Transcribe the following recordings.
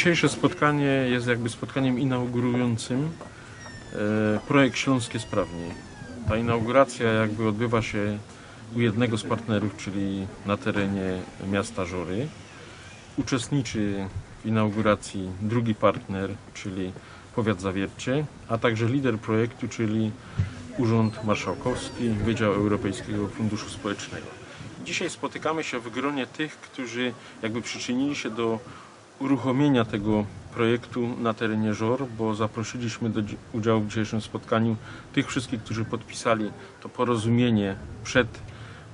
Dzisiejsze spotkanie jest jakby spotkaniem inaugurującym e, projekt Śląskie Sprawniej. Ta inauguracja jakby odbywa się u jednego z partnerów, czyli na terenie miasta Żory. Uczestniczy w inauguracji drugi partner, czyli powiat Zawiercie, a także lider projektu, czyli Urząd Marszałkowski, Wydział Europejskiego Funduszu Społecznego. Dzisiaj spotykamy się w gronie tych, którzy jakby przyczynili się do uruchomienia tego projektu na terenie Żor, bo zaprosiliśmy do dzi- udziału w dzisiejszym spotkaniu tych wszystkich, którzy podpisali to porozumienie przed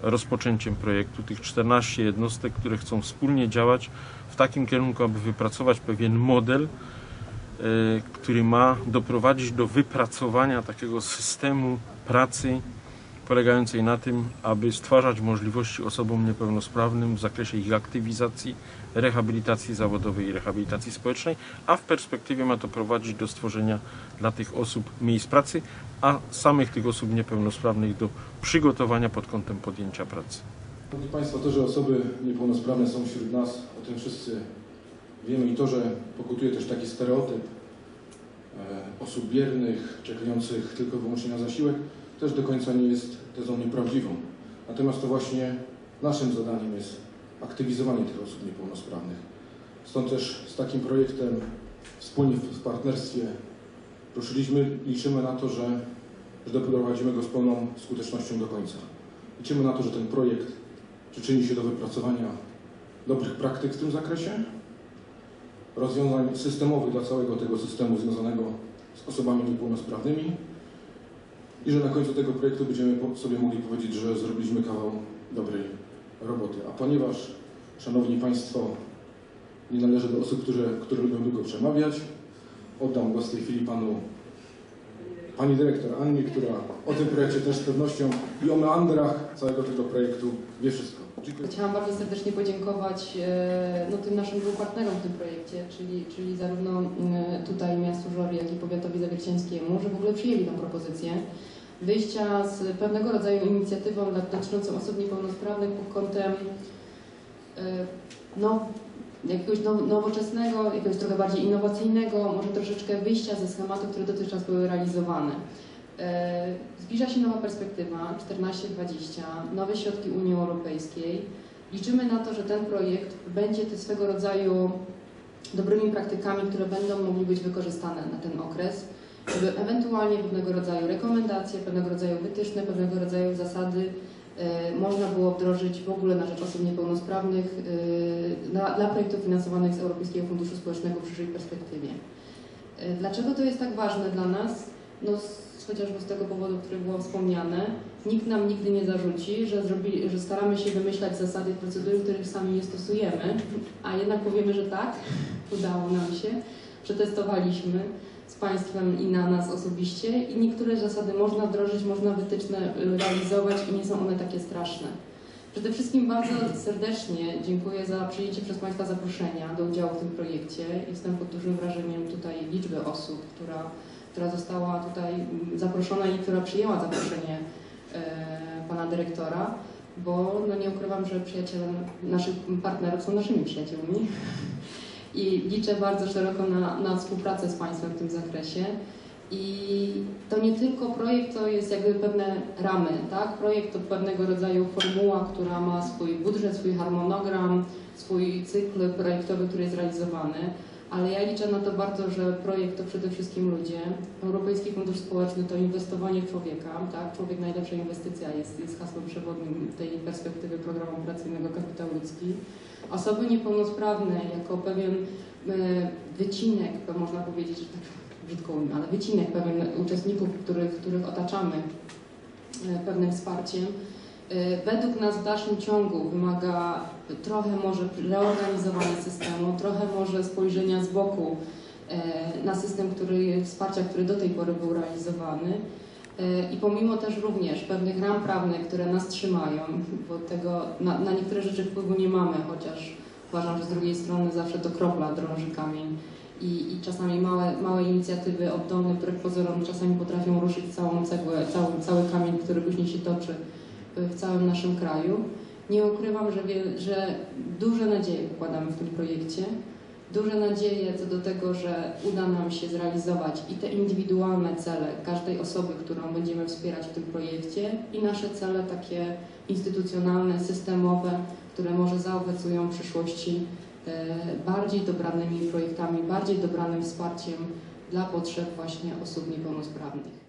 rozpoczęciem projektu, tych 14 jednostek, które chcą wspólnie działać w takim kierunku, aby wypracować pewien model, e, który ma doprowadzić do wypracowania takiego systemu pracy polegającej na tym, aby stwarzać możliwości osobom niepełnosprawnym w zakresie ich aktywizacji, rehabilitacji zawodowej i rehabilitacji społecznej, a w perspektywie ma to prowadzić do stworzenia dla tych osób miejsc pracy, a samych tych osób niepełnosprawnych do przygotowania pod kątem podjęcia pracy. Szanowni Państwo, to, że osoby niepełnosprawne są wśród nas, o tym wszyscy wiemy i to, że pokutuje też taki stereotyp e, osób biernych, czekających tylko wyłącznie na zasiłek, też do końca nie jest tezą nieprawdziwą. Natomiast to właśnie naszym zadaniem jest aktywizowanie tych osób niepełnosprawnych. Stąd też z takim projektem wspólnie w partnerstwie ruszyliśmy. Liczymy na to, że, że doprowadzimy go z pełną skutecznością do końca. Liczymy na to, że ten projekt przyczyni się do wypracowania dobrych praktyk w tym zakresie, rozwiązań systemowych dla całego tego systemu związanego z osobami niepełnosprawnymi i że na końcu tego projektu będziemy sobie mogli powiedzieć, że zrobiliśmy kawał dobrej roboty. A ponieważ, Szanowni Państwo, nie należę do osób, które, które lubią długo przemawiać, oddam głos w tej chwili Panu Pani Dyrektor Annie, która o tym projekcie też z pewnością i o meandrach całego tego projektu wie wszystko. Dziękuję. Chciałam bardzo serdecznie podziękować e, no, tym naszym dwóm partnerom w tym projekcie, czyli, czyli zarówno m, tutaj miastu Żory, jak i powiatowi zawierciańskiemu, że w ogóle przyjęli tę propozycję wyjścia z pewnego rodzaju inicjatywą dotyczącą osób niepełnosprawnych pod kątem e, no, jakiegoś now- nowoczesnego, jakiegoś trochę bardziej innowacyjnego, może troszeczkę wyjścia ze schematów, które dotychczas były realizowane. E, Zbliża się nowa perspektywa 14-20, nowe środki Unii Europejskiej. Liczymy na to, że ten projekt będzie swego rodzaju dobrymi praktykami, które będą mogły być wykorzystane na ten okres, żeby ewentualnie pewnego rodzaju rekomendacje, pewnego rodzaju wytyczne, pewnego rodzaju zasady e, można było wdrożyć w ogóle na rzecz osób niepełnosprawnych e, dla, dla projektów finansowanych z Europejskiego Funduszu Społecznego w przyszłej perspektywie. E, Dlaczego to jest tak ważne dla nas? No, chociażby z tego powodu, który było wspomniane, nikt nam nigdy nie zarzuci, że, zrobili, że staramy się wymyślać zasady i procedury, których sami nie stosujemy, a jednak powiemy, że tak, udało nam się, przetestowaliśmy z Państwem i na nas osobiście i niektóre zasady można wdrożyć, można wytyczne y, realizować i nie są one takie straszne. Przede wszystkim bardzo serdecznie dziękuję za przyjęcie przez Państwa zaproszenia do udziału w tym projekcie. Jestem pod dużym wrażeniem tutaj liczby osób, która, która została tutaj mm, zaproszona i która przyjęła zaproszenie e, Pana Dyrektora, bo no nie ukrywam, że przyjaciele naszych partnerów są naszymi przyjaciółmi i liczę bardzo szeroko na, na współpracę z Państwem w tym zakresie. I to nie tylko projekt, to jest jakby pewne ramy, tak? Projekt to pewnego rodzaju formuła, która ma swój budżet, swój harmonogram, swój cykl projektowy, który jest realizowany, ale ja liczę na to bardzo, że projekt to przede wszystkim ludzie. Europejski Fundusz Społeczny to inwestowanie w człowieka, tak? Człowiek najlepsza inwestycja jest, jest hasłem przewodnim tej perspektywy programu operacyjnego Kapitał Ludzki. Osoby niepełnosprawne jako pewien e, wycinek, można powiedzieć, że tak brzydko ujmę, ale wycinek pewien uczestników, których, których otaczamy e, pewnym wsparciem. E, Według nas w dalszym ciągu wymaga trochę może reorganizowania systemu, trochę może spojrzenia z boku e, na system który, wsparcia, który do tej pory był realizowany. E, I pomimo też również pewnych ram prawnych, które nas trzymają, bo tego na, na niektóre rzeczy wpływu nie mamy, chociaż uważam, że z drugiej strony zawsze to kropla drąży kamień i, i czasami małe, małe inicjatywy oddolne, wbrew pozorom, czasami potrafią ruszyć całą cegłę, cały, cały kamień, który później się toczy w całym naszym kraju. Nie ukrywam, że, wie, że duże nadzieje pokładamy w tym projekcie. duże nadzieje co do tego, że uda nam się zrealizować i te indywidualne cele każdej osoby, którą będziemy wspierać w tym projekcie i nasze cele takie instytucjonalne, systemowe, które może zaowocują w przyszłości e, bardziej dobranymi projektami, bardziej dobranym wsparciem dla potrzeb właśnie osób niepełnosprawnych.